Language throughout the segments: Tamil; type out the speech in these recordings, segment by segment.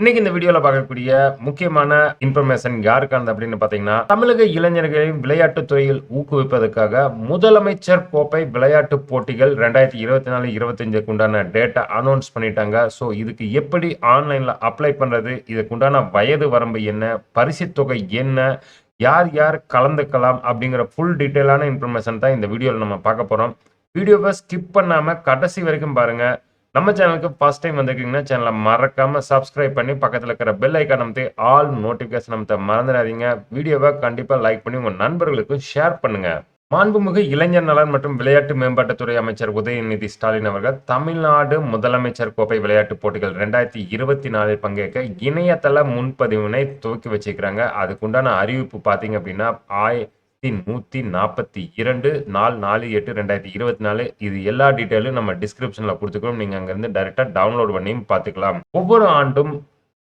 இன்னைக்கு இந்த வீடியோல பார்க்கக்கூடிய முக்கியமான இன்ஃபர்மேஷன் யாருக்கானது அப்படின்னு பாத்தீங்கன்னா தமிழக இளைஞர்களை விளையாட்டுத் துறையில் ஊக்குவிப்பதற்காக முதலமைச்சர் கோப்பை விளையாட்டு போட்டிகள் ரெண்டாயிரத்தி இருபத்தி நாலு இருபத்தஞ்சுக்கு உண்டான டேட்டா அனௌன்ஸ் பண்ணிட்டாங்க. ஸோ இதுக்கு எப்படி ஆன்லைன்ல அப்ளை பண்றது? இதுக்குண்டான வயது வரம்பு என்ன? பரிசு தொகை என்ன? யார் யார் கலந்துக்கலாம்? அப்படிங்கிற ஃபுல் டீட்டெயிலான இன்ஃபர்மேஷன் தான் இந்த வீடியோவில் நம்ம பார்க்க போகிறோம் வீடியோவை ஸ்கிப் பண்ணாமல் கடைசி வரைக்கும் பாருங்கள் நம்ம சேனலுக்கு ஃபர்ஸ்ட் டைம் வந்திருக்கீங்கன்னா சேனலை மறக்காம சப்ஸ்கிரைப் பண்ணி பக்கத்தில் இருக்கிற பெல் ஐக்கான் அமைத்து ஆல் நோட்டிஃபிகேஷன் அமைத்த மறந்துடாதீங்க. வீடியோவை கண்டிப்பாக லைக் பண்ணி உங்கள் நண்பர்களுக்கும் ஷேர் பண்ணுங்க. மாண்புமிகு இளைஞர் நலன் மற்றும் விளையாட்டு மேம்பாட்டுத்துறை அமைச்சர் உதயநிதி ஸ்டாலின் அவர்கள் தமிழ்நாடு முதலமைச்சர் கோப்பை விளையாட்டுப் போட்டிகள் ரெண்டாயிரத்தி இருபத்தி நாலில் பங்கேற்க இணையதள முன்பதிவினை துவக்கி வச்சிருக்கிறாங்க. அதுக்குண்டான அறிவிப்பு பார்த்தீங்க அப்படின்னா ஆய் நூற்றி நாற்பத்தி இரண்டு நாலு நாலு எட்டு ரெண்டாயிரத்தி இருபத்தி நாலு இது எல்லா டீட்டெயிலும் நம்ம டிஸ்கிரிப்ஷனில் கொடுத்துக்கிறோம் நீங்கள் அங்கேருந்து டைரெக்டாக டவுன்லோட் பண்ணியும் பார்த்துக்கலாம் ஒவ்வொரு ஆண்டும்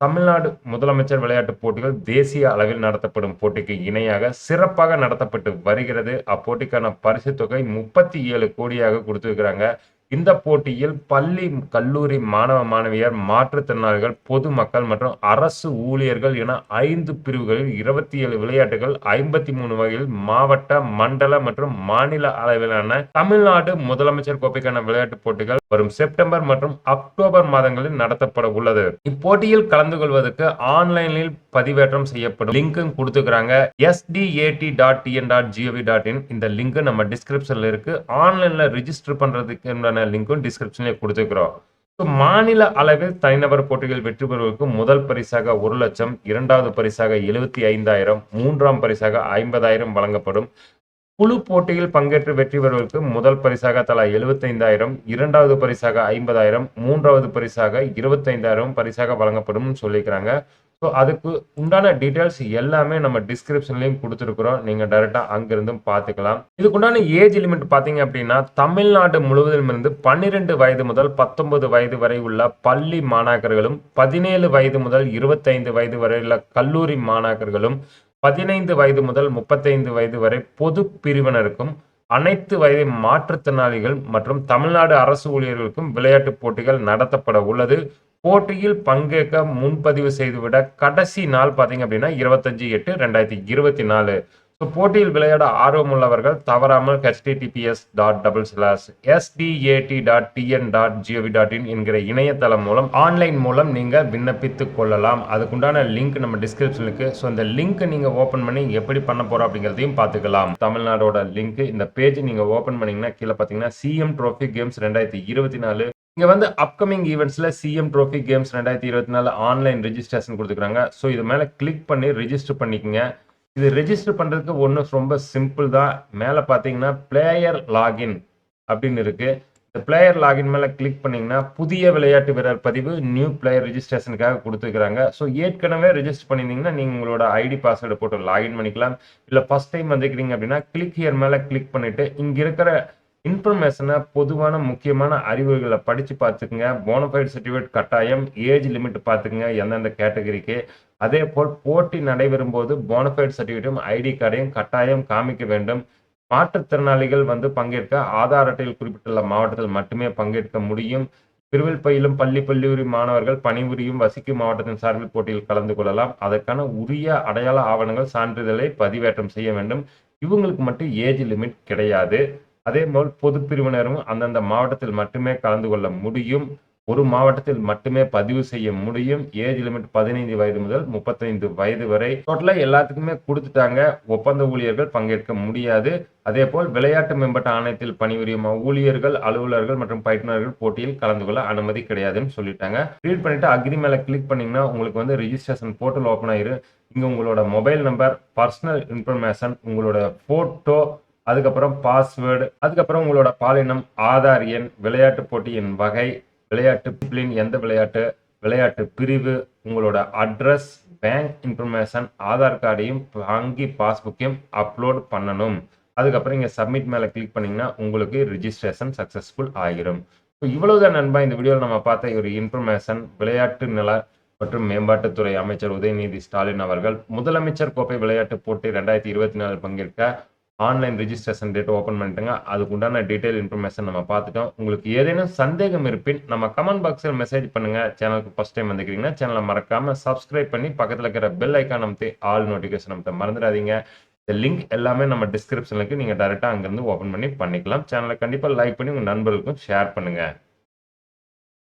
தமிழ்நாடு முதலமைச்சர் விளையாட்டுப் போட்டிகள் தேசிய அளவில் நடத்தப்படும் போட்டிக்கு இணையாக சிறப்பாக நடத்தப்பட்டு வருகிறது அப்போட்டிக்கான பரிசு தொகை முப்பத்தி ஏழு கோடியாக கொடுத்துருக்கிறாங்க இந்த போட்டியில் பள்ளி கல்லூரி மாணவ மாணவியர் மாற்றுத்திறனாளிகள் பொதுமக்கள் மற்றும் அரசு ஊழியர்கள் என ஐந்து பிரிவுகளில் இருபத்தி ஏழு விளையாட்டுகள் ஐம்பத்தி மூணு வகையில் மாவட்ட மண்டல மற்றும் மாநில அளவிலான தமிழ்நாடு முதலமைச்சர் கோப்பைக்கான விளையாட்டுப் போட்டிகள் வரும் செப்டம்பர் மற்றும் அக்டோபர் மாதங்களில் நடத்தப்பட உள்ளது. இப்போட்டியில் கலந்து கொள்வதற்கு ஆன்லைனில் பதிவேற்றம் செய்யப்படும் லிங்க்கும் கொடுத்துக்கிறாங்க SDAT dot TN dot GOV dot in இந்த லிங்க் நம்ம டிஸ்கிரிப்ஷன்ல இருக்கு. ஆன்லைன்ல ரிஜிஸ்டர் பண்றதுக்கு லிங்க்கும் டிஸ்கிரிப்ஷன்ல கொடுத்துக்கிறோம் மாநில அளவில் தனிநபர் போட்டிகள் வெற்றி பெறுவதற்கு முதல் பரிசாக ஒரு லட்சம் இரண்டாவது பரிசாக எழுபத்தி ஐந்தாயிரம் மூன்றாம் பரிசாக ஐம்பதாயிரம் வழங்கப்படும். குழு போட்டியில் பங்கேற்று வெற்றி பெறுவதற்கு முதல் பரிசாக தலா எழுபத்தைந்தாயிரம் இரண்டாவது பரிசாக ஐம்பதாயிரம் மூன்றாவது பரிசாக இருபத்தைந்தாயிரம் பரிசாக வழங்கப்படும் சொல்லியிருக்கிறாங்க. ஸோ அதுக்கு உண்டான டீட்டெயில்ஸ் எல்லாமே நம்ம டிஸ்கிரிப்ஷன்லையும் கொடுத்துருக்குறோம். நீங்கள் டைரெக்டாக அங்கிருந்தும் பார்த்துக்கலாம். இதுக்குண்டான ஏஜ் லிமிட் பார்த்தீங்க அப்படின்னா தமிழ்நாடு முழுவதிலும் இருந்து பன்னிரெண்டு வயது முதல் பத்தொன்பது வயது வரை உள்ள பள்ளி மாணாக்கர்களும் பதினேழு வயது முதல் இருபத்தைந்து வயது வரை உள்ள கல்லூரி மாணாக்கர்களும் பதினைந்து வயது முதல் முப்பத்தைந்து வயது வரை பொது பிரிவினருக்கும் அனைத்து வயது மாற்றுத்திறனாளிகள் மற்றும் தமிழ்நாடு அரசு ஊழியர்களுக்கும் விளையாட்டுப் போட்டிகள் நடத்தப்பட உள்ளது. போட்டியில் பங்கேற்க முன்பதிவு செய்துவிட கடைசி நாள் பார்த்தீங்க அப்படின்னா இருபத்தஞ்சு எட்டு ரெண்டாயிரத்தி இருபத்தி நாலு. ஸோ போட்டியில் விளையாட ஆர்வமுள்ளவர்கள் தவறாமல் HTTPS dot double slash SDAT dot TN dot GOV dot in என்கிற இணையதளம் மூலம் ஆன்லைன் மூலம் நீங்கள் விண்ணப்பித்துக் கொள்ளலாம். அதுக்குண்டான லிங்க் நம்ம டிஸ்கிரிப்ஷனுக்கு ஸோ இந்த லிங்க் நீங்கள் ஓப்பன் பண்ணி எப்படி பண்ண போகிறோம் அப்படிங்கிறதையும் பார்த்துக்கலாம். தமிழ்நாடோட லிங்க் இந்த பேஜ் நீங்கள் ஓப்பன் பண்ணீங்கன்னா கீழே பார்த்தீங்கன்னா சிஎம் ட்ரோஃபி கேம்ஸ் ரெண்டாயிரத்தி இருபத்தி நாலு. இங்கே வந்து அப்கமிங் ஈவெண்ட்ஸ்ல சிஎம் ட்ரோஃபி கேம்ஸ் ரெண்டாயிரத்தி இருபத்தி நாலு ஆன்லைன் ரிஜிஸ்ட்ரேஷன் கொடுத்துருக்காங்க ஸோ இது மேலே கிளிக் பண்ணி ரெஜிஸ்டர் பண்ணிக்கோங்க. இது ரெஜிஸ்டர் பண்ணுறதுக்கு ஒன்று ரொம்ப சிம்பிள் தான். மேலே பார்த்தீங்கன்னா பிளேயர் லாகின் அப்படின்னு இருக்கு. இந்த பிளேயர் லாகின் மேலே கிளிக் பண்ணிங்கன்னா புதிய விளையாட்டு வீரர் பதிவு நியூ பிளேயர் ரெஜிஸ்ட்ரேஷனுக்காக கொடுத்துருக்குறாங்க. ஸோ ஏற்கனவே ரெஜிஸ்டர் பண்ணியிருந்தீங்கன்னா நீங்கள் உங்களோட ஐடி பாஸ்வேர்டு போட்டு லாகின் பண்ணிக்கலாம். இல்லை ஃபர்ஸ்ட் டைம் வந்துக்கிறீங்க அப்படின்னா கிளிக் ஹியர் மேலே கிளிக் பண்ணிட்டு இங்கே இருக்கிற இன்ஃபர்மேஷனை பொதுவான முக்கியமான அறிவுகளை படித்து பார்த்துக்குங்க. போனஃபைட் சர்டிஃபிகேட் கட்டாயம் ஏஜ் லிமிட் பார்த்துக்குங்க எந்தெந்த கேட்டகரிக்கு அதே போல் போட்டி நடைபெறும் போது போனஃபைட் சர்டிஃபிகேட்டும் ஐடி கார்டையும் கட்டாயம் காமிக்க வேண்டும். மாற்றுத்திறனாளிகள் வந்து பங்கேற்க ஆதார் அட்டையில் குறிப்பிட்டுள்ள மாவட்டத்தில் மட்டுமே பங்கேற்க முடியும். பிரிவில் பயிலும் பள்ளி கல்லூரி மாணவர்கள் பணிபுரியும் வசிக்கும் மாவட்டத்தின் சார்பில் போட்டியில் கலந்து கொள்ளலாம். அதற்கான உரிய அடையாள ஆவணங்கள் சான்றிதழை பதிவேற்றம் செய்ய வேண்டும். இவங்களுக்கு மட்டும் ஏஜ் லிமிட் கிடையாது. அதே போல் பொது பிரிவினரும் அந்தந்த மாவட்டத்தில் மட்டுமே கலந்து கொள்ள முடியும். ஒரு மாவட்டத்தில் மட்டுமே பதிவு செய்ய முடியும். ஏஜ் லிமிட் பதினைந்து வயது முதல் முப்பத்தைந்து வயது வரை. டோட்டலா எல்லாத்துக்குமே கொடுத்துட்டாங்க. ஒப்பந்த ஊழியர்கள் பங்கேற்க முடியாது. அதே போல் விளையாட்டு மேம்பட்ட ஆணையத்தில் பணிபுரியும் ஊழியர்கள் அலுவலர்கள் மற்றும் பயிற்றுநர்கள் போட்டியில் கலந்து கொள்ள அனுமதி கிடையாதுன்னு சொல்லிட்டாங்க. ரீட் பண்ணிட்டு அக்ரி மேல கிளிக் பண்ணீங்கன்னா உங்களுக்கு வந்து ரிஜிஸ்ட்ரேஷன் போர்ட்டல் ஓப்பன் ஆயிரும். இங்க உங்களோட மொபைல் நம்பர் பர்சனல் இன்ஃபர்மேஷன் உங்களோட போட்டோ அதுக்கப்புறம் பாஸ்வேர்டு அதுக்கப்புறம் உங்களோட பாலினம் ஆதார் எண் விளையாட்டு போட்டியின் வகை விளையாட்டு பிளின் எந்த விளையாட்டு விளையாட்டு பிரிவு உங்களோட அட்ரஸ் பேங்க் இன்ஃபர்மேஷன் ஆதார் கார்டையும் வங்கி பாஸ்புக்கையும் அப்லோட் பண்ணணும். அதுக்கப்புறம் இங்கே சப்மிட் மேலே கிளிக் பண்ணிங்கன்னா உங்களுக்கு ரிஜிஸ்ட்ரேஷன் சக்ஸஸ்ஃபுல் ஆகிரும் ஸோ இவ்வளவுதான் நண்பா இந்த வீடியோவில் நம்ம பார்த்த ஒரு இன்ஃபர்மேஷன் விளையாட்டு நில மற்றும் மேம்பாட்டுத்துறை அமைச்சர் உதயநிதி ஸ்டாலின் அவர்கள் முதலமைச்சர் கோப்பை விளையாட்டு போட்டி ரெண்டாயிரத்தி இருபத்தி நாலு பங்கேற்க ஆன்லைன் ரிஜிஸ்ட்ரேஷன் டேட் ஓப்பன் பண்ணிட்டுங்க. அதுக்கு உண்டான டீட்டெயில் இன்ஃபர்மேஷன் நம்ம பார்த்துட்டோம். உங்களுக்கு ஏதேனும் சந்தேகம் இருப்பின் நம்ம கமெண்ட் பாக்ஸில் மெசேஜ் பண்ணுங்க. சேனலுக்கு ஃபஸ்ட் டைம் வந்துக்கிறீங்கன்னா சேனலை மறக்காமல் சப்ஸ்கிரைப் பண்ணி பக்கத்தில் இருக்கிற பெல் ஐக்கான் நமத்து ஆல் நோட்டிஃபிகேஷன் நமக்கு மறந்துடாதீங்க. இந்த லிங்க் எல்லாமே நம்ம டிஸ்கிரிப்ஷனுக்கு நீங்கள் டேரெக்டாக அங்கேருந்து ஓப்பன் பண்ணி பண்ணிக்கலாம். சேனலை கண்டிப்பாக லைக் பண்ணி உங்கள் நண்பர்களுக்கும் ஷேர் பண்ணுங்கள்